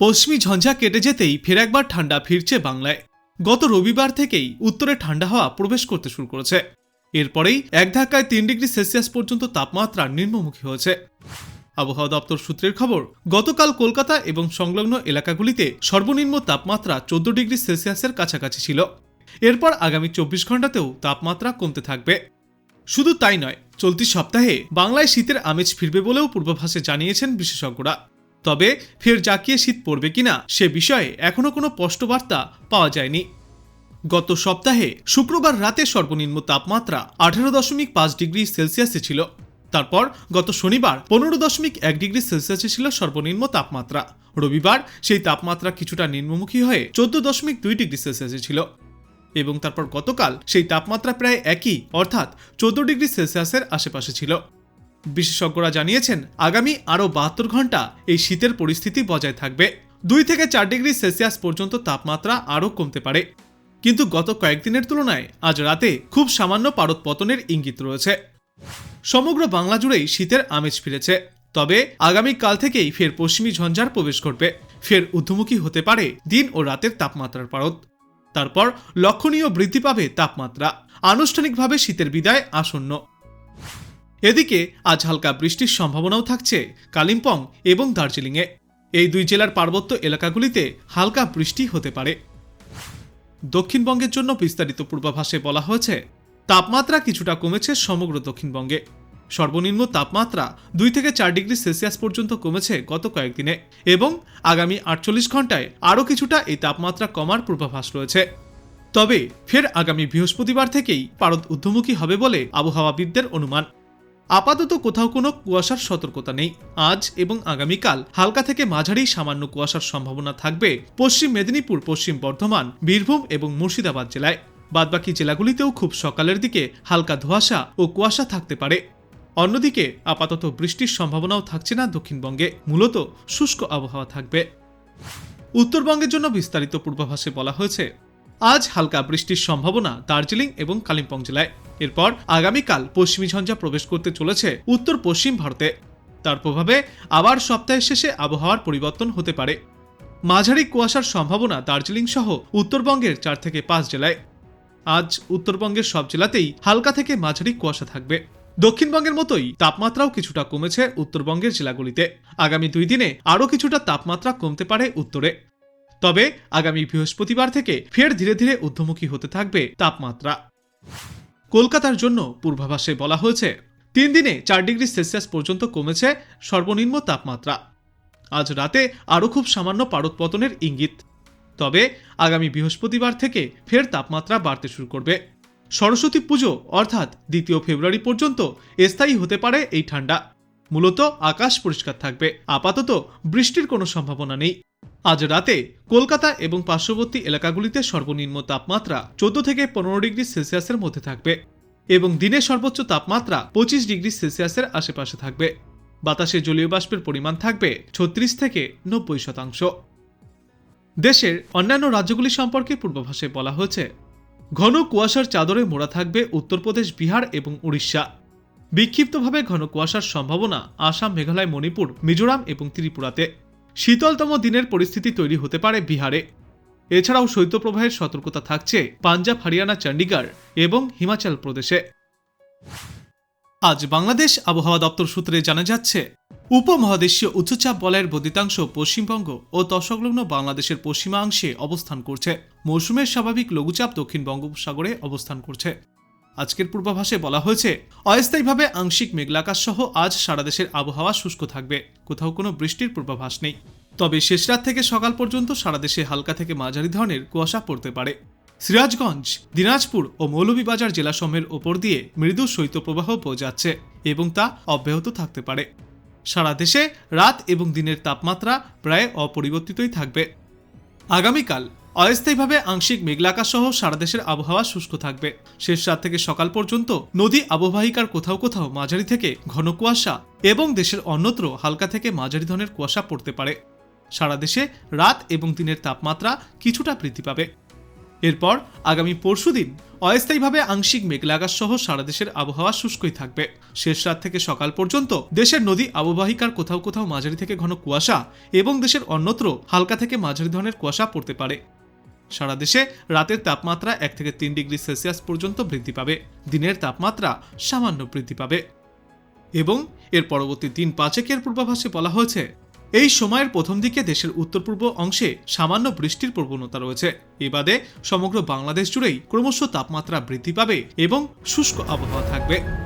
পশ্চিমী ঝঞ্ঝা কেটে যেতেই ফের একবার ঠান্ডা ফিরছে বাংলায়। গত রবিবার থেকেই উত্তরে ঠান্ডা হাওয়া প্রবেশ করতে শুরু করেছে। এরপরেই এক ধাক্কায় তিন ডিগ্রি সেলসিয়াস পর্যন্ত তাপমাত্রা নিম্নমুখী হয়েছে। আবহাওয়া দপ্তর সূত্রের খবর, গতকাল কলকাতা এবং সংলগ্ন এলাকাগুলিতে সর্বনিম্ন তাপমাত্রা চোদ্দ ডিগ্রি সেলসিয়াসের কাছাকাছি ছিল। এরপর আগামী চব্বিশ ঘন্টাতেও তাপমাত্রা কমতে থাকবে। শুধু তাই নয়, চলতি সপ্তাহে বাংলায় শীতের আমেজ ফিরবে বলেও পূর্বাভাসে জানিয়েছেন বিশেষজ্ঞরা। তবে ফের জাকিয়ে শীত পড়বে কিনা সে বিষয়ে এখনও কোনো স্পষ্ট বার্তা পাওয়া যায়নি। গত সপ্তাহে শুক্রবার রাতে সর্বনিম্ন তাপমাত্রা আঠারো দশমিক পাঁচ ডিগ্রি সেলসিয়াসে ছিল। তারপর গত শনিবার পনেরো দশমিক এক ডিগ্রি সেলসিয়াসে ছিল সর্বনিম্ন তাপমাত্রা। রবিবার সেই তাপমাত্রা কিছুটা নিম্নমুখী হয়ে চোদ্দ দশমিক দুই ডিগ্রি সেলসিয়াসে ছিল। এবং তারপর গতকাল সেই তাপমাত্রা প্রায় একই, অর্থাৎ চোদ্দ ডিগ্রি সেলসিয়াসের আশেপাশে ছিল। বিশেষজ্ঞরা জানিয়েছেন, আগামী আরও বাহাত্তর ঘণ্টা এই শীতের পরিস্থিতি বজায় থাকবে। দুই থেকে চার ডিগ্রি সেলসিয়াস পর্যন্ত তাপমাত্রা আরও কমতে পারে। কিন্তু গত কয়েকদিনের তুলনায় আজ রাতে খুব সামান্য পারদ পতনের ইঙ্গিত রয়েছে। সমগ্র বাংলা জুড়েই শীতের আমেজ ফিরেছে। তবে আগামী কাল থেকেই ফের পশ্চিমী ঝঞ্ঝার প্রবেশ করবে ফের ঊর্ধ্বমুখী হতে পারে দিন ও রাতের তাপমাত্রার পারদ। তারপর লক্ষণীয় বৃদ্ধি পাবে তাপমাত্রা। আনুষ্ঠানিকভাবে শীতের বিদায় আসন্ন। এদিকে আজ হালকা বৃষ্টির সম্ভাবনাও থাকছে কালিম্পং এবং দার্জিলিংয়ে। এই দুই জেলার পার্বত্য এলাকাগুলিতে হালকা বৃষ্টি হতে পারে। দক্ষিণবঙ্গের জন্য বিস্তারিত পূর্বাভাসে বলা হয়েছে, তাপমাত্রা কিছুটা কমেছে সমগ্র দক্ষিণবঙ্গে। সর্বনিম্ন তাপমাত্রা দুই থেকে চার ডিগ্রি সেলসিয়াস পর্যন্ত কমেছে গত কয়েকদিনে এবং আগামী আটচল্লিশ ঘন্টায় আরও কিছুটা এই তাপমাত্রা কমার পূর্বাভাস রয়েছে। তবে ফের আগামী বৃহস্পতিবার থেকেই পারদ ঊর্ধ্বমুখী হবে বলে আবহাওয়াবিদদের অনুমান। আপাতত কোথাও কোনো কুয়াশার সতর্কতা নেই। আজ এবং আগামীকাল হালকা থেকে মাঝারি সামান্য কুয়াশার সম্ভাবনা থাকবে পশ্চিম মেদিনীপুর, পশ্চিম বর্ধমান, বীরভূম এবং মুর্শিদাবাদ জেলায়। বাদবাকি জেলাগুলিতেও খুব সকালের দিকে হালকা ধোঁয়াশা ও কুয়াশা থাকতে পারে। অন্যদিকে আপাতত বৃষ্টির সম্ভাবনাও থাকছে না দক্ষিণবঙ্গে, মূলত শুষ্ক আবহাওয়া থাকবে। উত্তরবঙ্গের জন্য বিস্তারিত পূর্বাভাসে বলা হয়েছে আজ হালকা বৃষ্টির সম্ভাবনা দার্জিলিং এবং কালিম্পং জেলায়। এরপর আগামীকাল পশ্চিমী ঝঞ্ঝা প্রবেশ করতে চলেছে উত্তর পশ্চিম ভারতে। তার প্রভাবে আবার সপ্তাহের শেষে আবহাওয়ার পরিবর্তন হতে পারে। মাঝারি কুয়াশার সম্ভাবনা দার্জিলিং সহ উত্তরবঙ্গের চার থেকে পাঁচ জেলায়। আজ উত্তরবঙ্গের সব জেলাতেই হালকা থেকে মাঝারি কুয়াশা থাকবে। দক্ষিণবঙ্গের মতোই তাপমাত্রাও কিছুটা কমেছে উত্তরবঙ্গের জেলাগুলিতে। আগামী দুই দিনে আরও কিছুটা তাপমাত্রা কমতে পারে উত্তরে। তবে আগামী বৃহস্পতিবার থেকে ফের ধীরে ধীরে ঊর্ধ্বমুখী হতে থাকবে তাপমাত্রা। কলকাতার জন্য পূর্বাভাসে বলা হয়েছে, তিন দিনে চার ডিগ্রি সেলসিয়াস পর্যন্ত কমেছে সর্বনিম্ন তাপমাত্রা। আজ রাতে আরও খুব সামান্য পারদ পতনের ইঙ্গিত। তবে আগামী বৃহস্পতিবার থেকে ফের তাপমাত্রা বাড়তে শুরু করবে। সরস্বতী পুজো, অর্থাৎ দ্বিতীয় ফেব্রুয়ারি পর্যন্ত স্থায়ী হতে পারে এই ঠান্ডা। মূলত আকাশ পরিষ্কার থাকবে, আপাতত বৃষ্টির কোনো সম্ভাবনা নেই। আজ রাতে কলকাতা এবং পার্শ্ববর্তী এলাকাগুলিতে সর্বনিম্ন তাপমাত্রা চোদ্দ থেকে পনেরো ডিগ্রি সেলসিয়াসের মধ্যে থাকবে এবং দিনের সর্বোচ্চ তাপমাত্রা পঁচিশ ডিগ্রি সেলসিয়াসের আশেপাশে থাকবে। বাতাসে জলীয় বাষ্পের পরিমাণ থাকবে ছত্রিশ থেকে নব্বই শতাংশ। দেশের অন্যান্য রাজ্যগুলি সম্পর্কে পূর্বাভাসে বলা হয়েছে, ঘন কুয়াশার চাদরে মোড়া থাকবে উত্তরপ্রদেশ, বিহার এবং উড়িষ্যা। বিক্ষিপ্তভাবে ঘন কুয়াশার সম্ভাবনা আসাম, মেঘালয়, মণিপুর, মিজোরাম এবং ত্রিপুরাতে। শীতলতম দিনের পরিস্থিতি তৈরি হতে পারে বিহারে। এছাড়াও শৈত্যপ্রবাহের সতর্কতা থাকছে পাঞ্জাব, হরিয়ানা, চণ্ডীগড় এবং হিমাচল প্রদেশে। আজ বাংলাদেশ আবহাওয়া দপ্তর সূত্রে জানা যাচ্ছে, উপমহাদেশীয় উচ্চচাপ বলয়ের বদিতাংশ পশ্চিমবঙ্গ ও তৎসংলগ্ন বাংলাদেশের পশ্চিমাংশে অবস্থান করছে। মৌসুমের স্বাভাবিক লঘুচাপ দক্ষিণ বঙ্গোপসাগরে অবস্থান করছে। আজকের পূর্বাভাসে বলা হয়েছে, অস্থায়ীভাবে আংশিক মেঘলাকাশ সহ আজ সারা দেশের আবহাওয়া শুষ্ক থাকবে। কোথাও কোনো বৃষ্টির পূর্বাভাস নেই। তবে শেষ রাত থেকে সকাল পর্যন্ত সারা দেশে হালকা থেকে মাঝারি ধরনের কুয়াশা পড়তে পারে। সিরাজগঞ্জ, দিনাজপুর ও মৌলভীবাজার জেলাসমূহের ওপর দিয়ে মৃদু শৈত্যপ্রবাহ বয়ে যাচ্ছে এবং তা অব্যাহত থাকতে পারে। সারা দেশে রাত এবং দিনের তাপমাত্রা প্রায় অপরিবর্তিতই থাকবে। আগামীকাল অস্থায়ীভাবে আংশিক মেঘলাকাশ সহ সারা দেশের আবহাওয়া শুষ্ক থাকবে। শেষ রাত থেকে সকাল পর্যন্ত নদী আববাহিকার কোথাও কোথাও মাঝারি থেকে ঘন কুয়াশা এবং দেশের অন্যত্র হালকা থেকে মাঝারি ধরনের কুয়াশা পড়তে পারে। সারা দেশে রাত এবং দিনের তাপমাত্রা কিছুটা বৃদ্ধি পাবে। এরপর আগামী পরশুদিন অস্থায়ীভাবে আংশিক মেঘলাগাস সহ সারা দেশের আবহাওয়া শুষ্কই থাকবে। শেষ রাত থেকে সকাল পর্যন্ত দেশের নদী আববাহিকার কোথাও কোথাও মাঝারি থেকে ঘন কুয়াশা এবং দেশের অন্যত্র হালকা থেকে মাঝারি ধরনের কুয়াশা পড়তে পারে। সারা দেশে রাতের তাপমাত্রা এক থেকে তিন ডিগ্রি সেলসিয়াস পর্যন্ত বৃদ্ধি পাবে। দিনের তাপমাত্রা সামান্য বৃদ্ধি পাবে। এবং এর পরবর্তী তিন পাঁচেকের পূর্বাভাসে বলা হয়েছে, এই সময়ের প্রথম দিকে দেশের উত্তর পূর্ব অংশে সামান্য বৃষ্টির প্রবণতা রয়েছে। এ বাদে সমগ্র বাংলাদেশ জুড়েই ক্রমশ তাপমাত্রা বৃদ্ধি পাবে এবং শুষ্ক আবহাওয়া থাকবে।